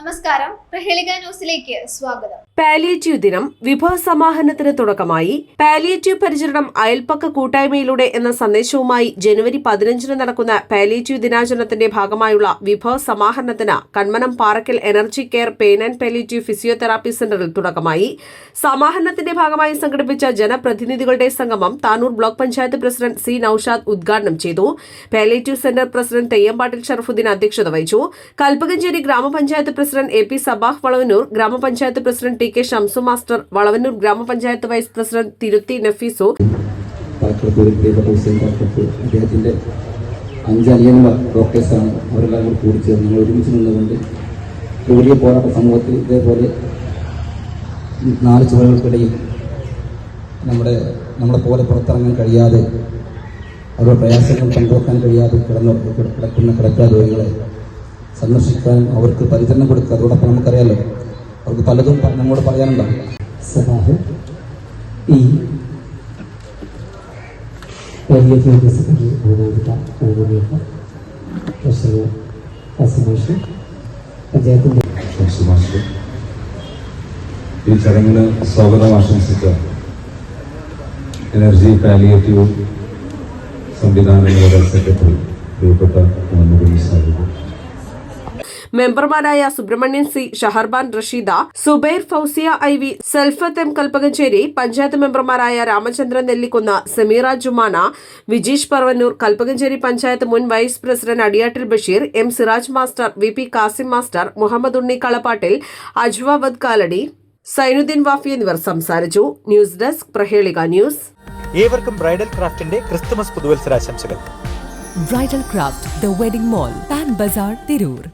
നമസ്കാരം. പ്രഹേളിക ന്യൂസിലേക്ക് സ്വാഗതം. പാലിയേറ്റീവ് ദിനം വിഭവ സമാഹരണത്തിന് തുടക്കമായി. പാലിയേറ്റീവ് പരിചരണം അയൽപ്പക്ക കൂട്ടായ്മയിലൂടെ എന്ന സന്ദേശവുമായി ജനുവരി പതിനഞ്ചിന് നടക്കുന്ന പാലിയേറ്റീവ് ദിനാചരണത്തിന്റെ ഭാഗമായുള്ള വിഭവ സമാഹരണത്തിന് Kanmanam Parakkal energy care pain and palliative physiotherapy സെന്ററിൽ തുടക്കമായി. സമാഹരണത്തിന്റെ ഭാഗമായി സംഘടിപ്പിച്ച ജനപ്രതിനിധികളുടെ സംഗമം Tanur block panchayat president C Noushad ഉദ്ഘാടനം ചെയ്തു. Palliative centre president Theyyampattil Sharafuddin അധ്യക്ഷത വഹിച്ചു. കൽപ്പകഞ്ചേരി ഗ്രാമപഞ്ചായത്ത് president A P Sabah Valavannur ഗ്രാമപഞ്ചായത്ത് president T K Shamsu master Valavannur ഗ്രാമപഞ്ചായത്ത് വൈസ് പ്രസിഡന്റ് തിരുത്തി നഫീസു. നാല് ചുവരുകൾക്കിടയിൽ നമ്മുടെ നമ്മളെ പോലെ പുറത്തിറങ്ങാൻ കഴിയാതെ അവരുടെ പ്രയാസങ്ങൾ പങ്കുവെക്കാൻ കഴിയാതെ കിടന്നു കിടക്കുന്ന കിടക്കാ രോഗികളെ സന്ദർശിക്കാനും അവർക്ക് പരിചരണം കൊടുക്കുക. അതോടൊപ്പം നമുക്കറിയാലോ അവർക്ക് പലതും നമ്മോട് പറയാനുണ്ടാവും സഭാഹ് ഈ വലിയ ഈ ചടങ്ങിന് സ്വാഗതം ആശംസിച്ച എനർജി പാലിയേറ്റീവ് സംവിധാനങ്ങളുടെ സെക്രട്ടറി പ്രിയപ്പെട്ട മുഹമ്മദ് സാഹിബ്. മെമ്പർമാരായ Subramanian C Shaharban Rasheeda Zubair Fousiya I V Selfath M Kalpakanchery panchayat മെമ്പർമാരായ രാമചന്ദ്രൻ നെല്ലിക്കുന്ന സമീറ ജുമാന വിജീഷ് പർവന്നൂർ കൽപ്പകഞ്ചേരി പഞ്ചായത്ത് മുൻ vice president Adiyattil Basheer M Siraj master V P Kasim master Muhammad Unni Kalappattil Ajwad Kaladi Zainuddin Wafi എന്നിവർ സംസാരിച്ചു. News desk Prahelika news. ഏവർക്കും bridal ക്രാഫ്റ്റിന്റെ Christmas പുതുവത്സരാശംസകൾ. Bridal craft the wedding mall Pan Bazaar Tirur.